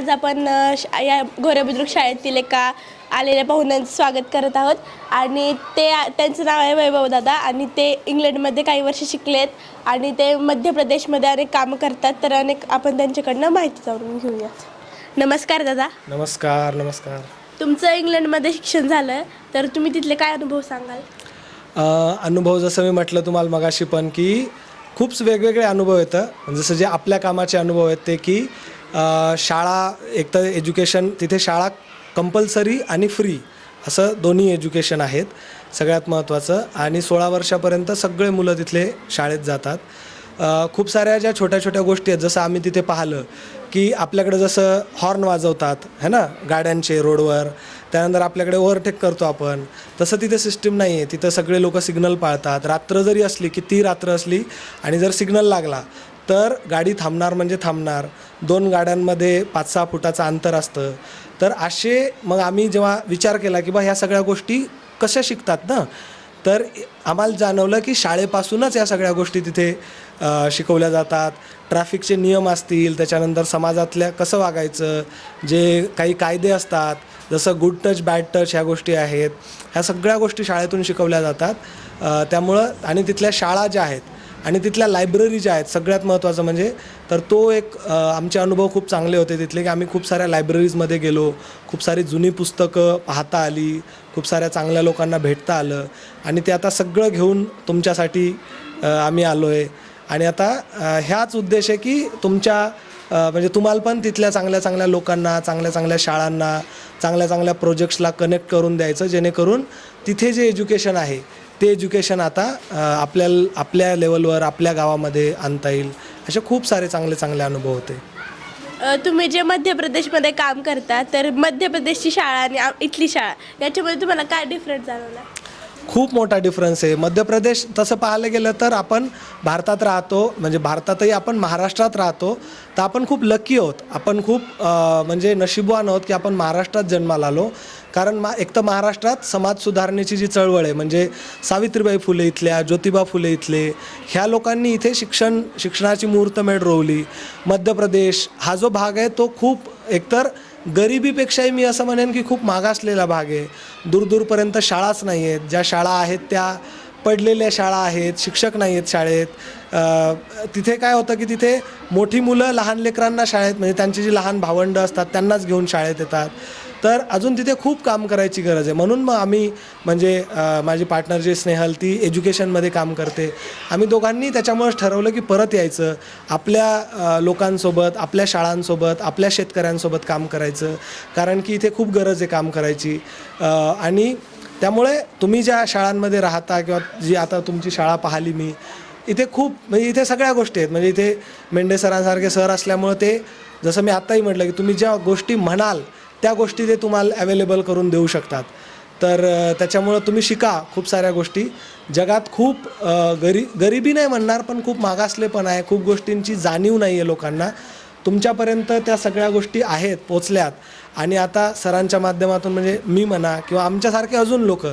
आज आपण या गोरेबुद्रुक शाळेतील एका आलेल्या पाहुण्यांचं स्वागत करत आहोत. आणि ते त्यांचं नाव आहे वैभव दादा. आणि ते इंग्लंडमध्ये काही वर्ष शिकलेत. आणि ते मध्य प्रदेशमध्ये अनेक कामं करतात. तर अनेक आपण त्यांच्याकडनं माहिती जाणून घेऊया नमस्कार दादा. नमस्कार नमस्कार. तुमचं इंग्लंडमध्ये शिक्षण झालं. तर तुम्ही तिथले काय अनुभव सांगाल? अनुभव जसं मी म्हटलं तुम्हाला मगाशी पण की खूप वेगवेगळे अनुभव येतं. जसं जे आपल्या कामाचे अनुभव आहेत ते की शाळा एक तर एज्युकेशन तिथे शाळा कंपल्सरी आणि फ्री असं दोन्ही एज्युकेशन आहेत सगळ्यात महत्त्वाचं. आणि सोळा वर्षापर्यंत सगळे मुलं तिथले शाळेत जातात. खूप साऱ्या ज्या छोट्या छोट्या गोष्टी आहेत जसं आम्ही तिथे पाहिलं की आपल्याकडे जसं हॉर्न वाजवतात है ना गाड्यांचे रोडवर त्यानंतर आपल्याकडे ओव्हरटेक करतो आपण तसं तिथे सिस्टीम नाही आहे. तिथं सगळे लोक सिग्नल पाळतात. रात्र जरी असली किती रात्र असली आणि जर सिग्नल लागला तर गाडी थांबणार म्हणजे थांबणार. दोन गाड्यांमध्ये पाच सहा फुटाचं अंतर असतं. तर असे मग आम्ही जेव्हा विचार केला की बा ह्या सगळ्या गोष्टी कशा शिकतात ना? तर आम्हाला जाणवलं की शाळेपासूनच या सगळ्या गोष्टी तिथे शिकवल्या जातात. ट्रॅफिकचे नियम असतील त्याच्यानंतर समाजातल्या कसं वागायचं जे काही कायदे असतात जसं गुड टच बॅड टच ह्या गोष्टी आहेत. ह्या सगळ्या गोष्टी शाळेतून शिकवल्या जातात. त्यामुळं आणि तिथल्या शाळा ज्या आहेत आणि तिथल्या लायब्ररी ज्या आहेत सगळ्यात महत्त्वाचं म्हणजे तर तो एक आमचे अनुभव खूप चांगले होते तिथले की आम्ही खूप साऱ्या लायब्ररीजमध्ये गेलो खूप सारी जुनी पुस्तकं पाहता आली खूप साऱ्या चांगल्या लोकांना भेटता आलं आणि ते आता सगळं घेऊन तुमच्यासाठी आम्ही आलो आहे आणि आता ह्याच उद्देश आहे की तुमच्या म्हणजे तुम्हाला पण तिथल्या चांगल्या चांगल्या लोकांना चांगल्या चांगल्या शाळांना चांगल्या चांगल्या प्रोजेक्ट्सला कनेक्ट करून द्यायचं जेणेकरून तिथे जे एज्युकेशन आहे ते एज्युकेशन आता आपल्या आपल्या लेवलवर आपल्या गावामध्ये आणता येईल. असे खूप सारे चांगले चांगले अनुभव होते. तुम्ही जे मध्य प्रदेशमध्ये काम करता तर मध्य प्रदेशची शाळा आणि इथली शाळा याच्यामध्ये तुम्हाला काय डिफरंट जाणवला? खूप मोठा डिफरन्स आहे. मध्य प्रदेश तसं पाहायला गेलं तर आपण भारतात राहतो म्हणजे भारतातही आपण महाराष्ट्रात राहतो तर आपण खूप लकी आहोत. आपण खूप म्हणजे नशीबवान आहोत की आपण महाराष्ट्रात जन्माला आलो. कारण मा एक तर महाराष्ट्रात समाज सुधारणेची जी चळवळ आहे म्हणजे सावित्रीबाई फुले इथल्या ज्योतिबा फुले इथले ह्या लोकांनी इथे शिक्षण शिक्षणाची मुहूर्तमेढ रोवली. मध्य प्रदेश हा जो भाग आहे तो खूप एकतर गरिबीपेक्षाही मी असं म्हणेन की खूप मागासलेला भाग आहे. दूरदूरपर्यंत शाळाच नाही आहेत. ज्या शाळा आहेत त्या पडलेल्या शाळा आहेत शिक्षक नाही आहेत शाळेत. तिथे काय होतं की तिथे मोठी मुलं लहान लेकरांना शाळेत म्हणजे त्यांची जी लहान भावंडं असतात त्यांनाच घेऊन शाळेत येतात. तर अजून तिथे खूप काम करायची गरज आहे. म्हणून मग आम्ही म्हणजे माझी पार्टनर जी स्नेहल ती एज्युकेशनमध्ये काम करते. आम्ही दोघांनी त्याच्यामुळेच ठरवलं की परत यायचं. आपल्या लोकांसोबत आपल्या शाळांसोबत आपल्या शेतकऱ्यांसोबत काम करायचं. कारण की इथे खूप गरज आहे काम करायची. आणि त्यामुळे तुम्ही ज्या शाळांमध्ये राहता किंवा जी आता तुमची शाळा पाहिली मी इथे खूप म्हणजे इथे सगळ्या गोष्टी आहेत. म्हणजे इथे मेंढे सरांसारखे सर असल्यामुळं ते जसं मी आत्ताही म्हटलं की तुम्ही ज्या गोष्टी म्हणाल त्या गोष्टी ते तुम्हाला अवेलेबल करून देऊ शकतात. तर त्याच्यामुळं तुम्ही शिका खूप साऱ्या गोष्टी. जगात खूप गरी गरिबी नाही म्हणणार पण खूप मागासलेपण आहे. खूप गोष्टींची जाणीव नाही आहे लोकांना. तुमच्यापर्यंत त्या सगळ्या गोष्टी आहेत पोचल्यात. आणि आता सरांच्या माध्यमातून म्हणजे मी म्हणा किंवा आमच्यासारखे अजून लोक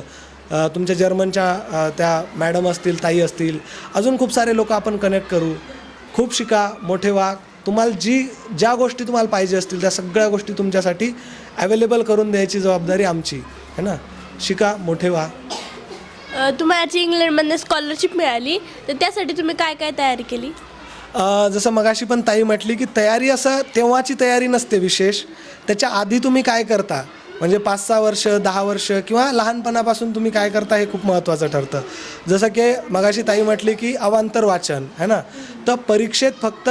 तुमच्या जर्मनच्या त्या मॅडम असतील ताई असतील अजून खूप सारे लोक आपण कनेक्ट करू. खूप शिका मोठे व्हा. तुम्हाला जी ज्या गोष्टी तुम्हाला पाहिजे असतील त्या सगळ्या गोष्टी तुमच्यासाठी अवेलेबल करून द्यायची जबाबदारी आमची. है ना? शिका मोठे व्हा. तुम्हाला जी इंग्लंडमधनं स्कॉलरशिप मिळाली तर त्यासाठी तुम्ही काय काय तयारी केली? अ, जसं मगाशी पण ताई म्हटली की तयारी असं तेव्हाची तयारी नसते विशेष. त्याच्या आधी तुम्ही काय करता? म्हणजे पाच सहा वर्ष दहा वर्ष किंवा लहानपणापासून तुम्ही काय करता हे खूप महत्त्वाचं ठरतं. जसं की मगाशी ताई म्हटली की अवांतर वाचन है ना? तर परीक्षेत फक्त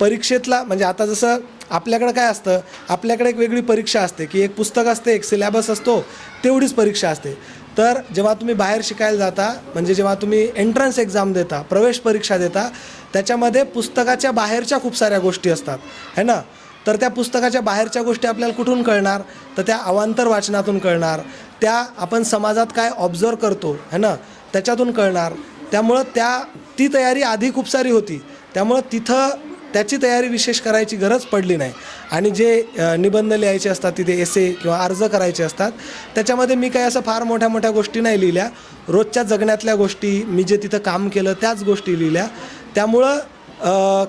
परीक्षेतला म्हणजे आता जसं आपल्याकडं काय असतं आपल्याकडे एक वेगळी परीक्षा असते की एक पुस्तक असते एक सिलेबस असतो तेवढीच परीक्षा असते. तर जेव्हा तुम्ही बाहेर शिकायला जाता म्हणजे जेव्हा तुम्ही एंट्रन्स एक्झाम देता प्रवेश परीक्षा देता त्याच्यामध्ये पुस्तकाच्या बाहेरच्या खूप साऱ्या गोष्टी असतात है ना? तर त्या पुस्तकाच्या बाहेरच्या गोष्टी आपल्याला कुठून कळणार? तर त्या अवांतर वाचनातून कळणार त्या आपण समाजात काय ऑब्झर्व करतो है ना? त्याच्यातून कळणार. त्यामुळं त्या ती तयारी आधी खूप सारी होती. त्यामुळं तिथं त्याची तयारी विशेष करायची गरज पडली नाही. आणि जे निबंध लिहायचे असतात तिथे एसे किंवा अर्ज करायचे असतात त्याच्यामध्ये मी काही असं फार मोठ्या मोठ्या गोष्टी नाही लिहिल्या. रोजच्या जगण्यातल्या गोष्टी मी जे तिथं काम केलं त्याच गोष्टी लिहिल्या. त्यामुळं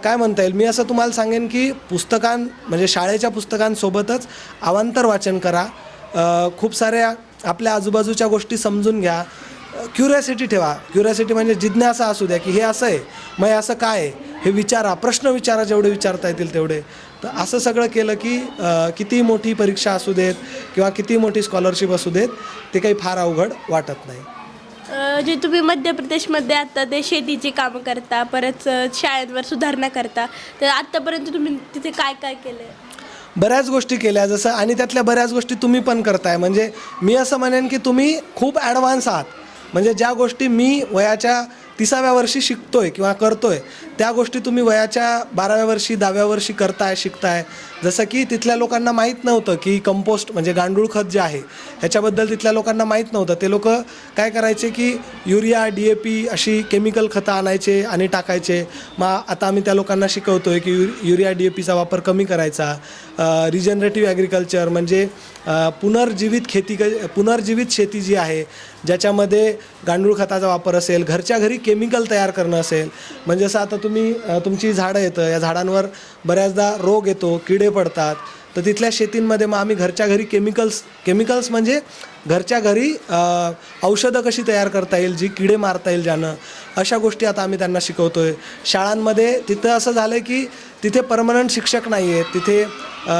काय म्हणता येईल? मी असं तुम्हाला सांगेन की पुस्तकां म्हणजे शाळेच्या पुस्तकांसोबतच अवांतर वाचन करा. खूप साऱ्या आपल्या आजूबाजूच्या गोष्टी समजून घ्या. क्युरियासिटी ठेवा. क्युरियासिटी म्हणजे जिज्ञासा असू द्या की हे असं आहे मग असं काय आहे? हे विचारा प्रश्न विचारा जेवढे विचारता येतील तेवढे. तर असं सगळं केलं की किती मोठी परीक्षा असू देत किंवा किती मोठी स्कॉलरशिप असू देत ते काही फार अवघड वाटत नाही. जे तुम्ही मध्य प्रदेशमध्ये आता ते शेतीची कामं करता परत शाळेंवर सुधारणा करता तर आत्तापर्यंत तुम्ही तिथे काय काय केलं बऱ्याच गोष्टी केल्या जसं आणि त्यातल्या बऱ्याच गोष्टी तुम्ही पण करताय. म्हणजे मी असं म्हणेन की तुम्ही खूप ॲडव्हान्स आहात. म्हणजे ज्या गोष्टी मी वयाच्या तिसाव्या वर्षी शिकतोय किंवा करतोय त्या गोष्टी तुम्ही वयाच्या बाराव्या वर्षी दहाव्या वर्षी करताय शिकताय. जसं की तिथल्या लोकांना माहीत नव्हतं की कंपोस्ट म्हणजे गांडूळ खत जे आहे ह्याच्याबद्दल तिथल्या लोकांना माहीत नव्हतं. ते लोक काय करायचे की युरिया डी ए पी अशी केमिकल खतं आणायचे आणि टाकायचे. मग आता आम्ही त्या लोकांना शिकवतो आहे की यु युरिया डी ए पीचा वापर कमी करायचा. रिजनरेटिव्ह ॲग्रिकल्चर म्हणजे पुनर्जीवित खेती क पुनर्जीवित शेती जी आहे ज्याच्यामध्ये गांडूळ खताचा वापर असेल घरच्या घरी केमिकल तयार करणं असेल. म्हणजे जसं आता तुम्ही तुम्ही तुमची झाडं येतं या झाडांवर बऱ्याचदा रोग येतो किडे पडतात तर तिथल्या शेतींमध्ये मग आम्ही घरच्या घरी केमिकल्स केमिकल्स म्हणजे घरच्या घरी औषधं कशी तयार करता येईल जी किडे मारता येईल ज्यानं अशा गोष्टी आता आम्ही त्यांना शिकवतो आहे शाळांमध्ये तिथं असं झालं आहे की तिथे परमनंट शिक्षक नाही आहेत तिथे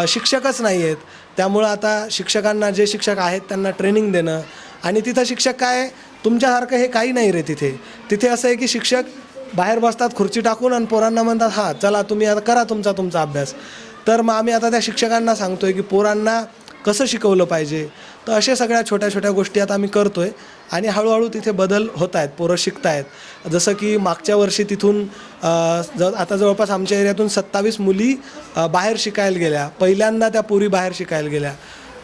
शिक्षकच नाही आहेत त्यामुळं आता शिक्षकांना जे शिक्षक आहेत त्यांना ट्रेनिंग देणं. आणि तिथं शिक्षक काय तुमच्यासारखं हे काही नाही रे तिथे. तिथे असं आहे की शिक्षक बाहेर बसतात खुर्ची टाकून आणि पोरांना म्हणतात हां चला तुम्ही आता करा तुमचा तुमचा अभ्यास. तर मग आम्ही आता त्या शिक्षकांना सांगतो आहे की पोरांना कसं शिकवलं पाहिजे. तर अशा सगळ्या छोट्या छोट्या गोष्टी आता आम्ही करतो आहे आणि हळूहळू तिथे बदल होत आहेत पोरं शिकत आहेत जसं की मागच्या वर्षी तिथून ज आता जवळपास आमच्या एरियातून सत्तावीस मुली बाहेर शिकायला गेल्या. पहिल्यांदा त्या पुरी बाहेर शिकायला गेल्या.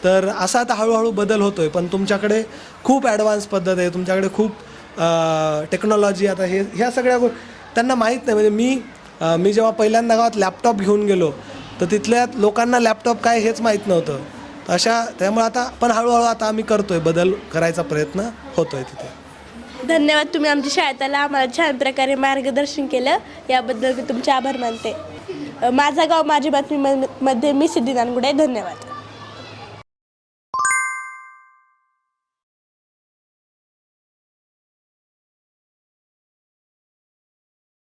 तर असा आता हळूहळू बदल होतो आहे पण तुमच्याकडे खूप ॲडव्हान्स पद्धत आहे. तुमच्याकडे खूप टेक्नॉलॉजी आता हे ह्या सगळ्या गो त्यांना माहीत नाही. म्हणजे मी मी जेव्हा पहिल्यांदा गावात लॅपटॉप घेऊन गेलो तर तिथल्या लोकांना लॅपटॉप काय हेच माहीत नव्हतं. तर अशा त्यामुळे आता पण हळूहळू आता आम्ही करतोय. बदल करायचा प्रयत्न होतोय तिथे. धन्यवाद तुम्ही आमच्या शाळेत आला आम्हाला छान प्रकारे मार्गदर्शन केलं. याबद्दल मी तुमचे आभार मानते. अ, माझा गाव माझी बातमी मध्ये मी सिद्धी नानगुडे. धन्यवाद.